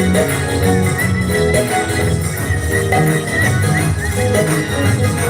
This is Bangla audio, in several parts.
Thank you.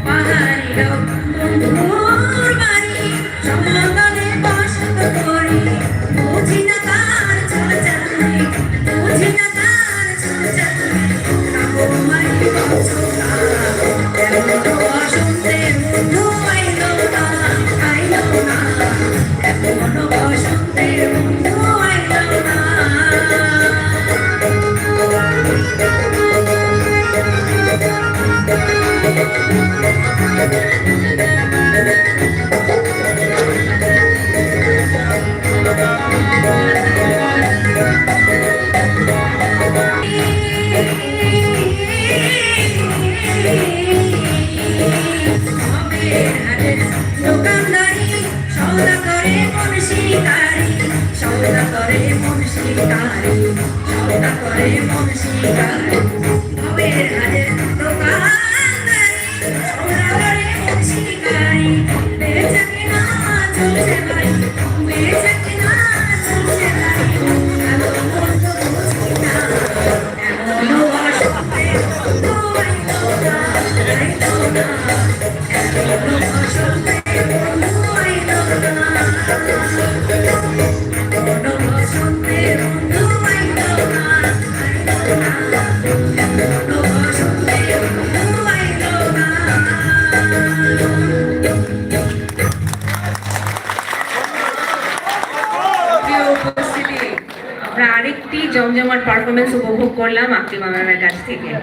করে মন শিকার সদা করে মন শিকার ভবের হাজার দোকানদারি সদা করে মন শিকারি বেচে না চলছে ভাই বেচে আরেকটি জমজমাট পারফরমেন্স উপভোগ করলাম আক্তি মামার কাছ থেকে।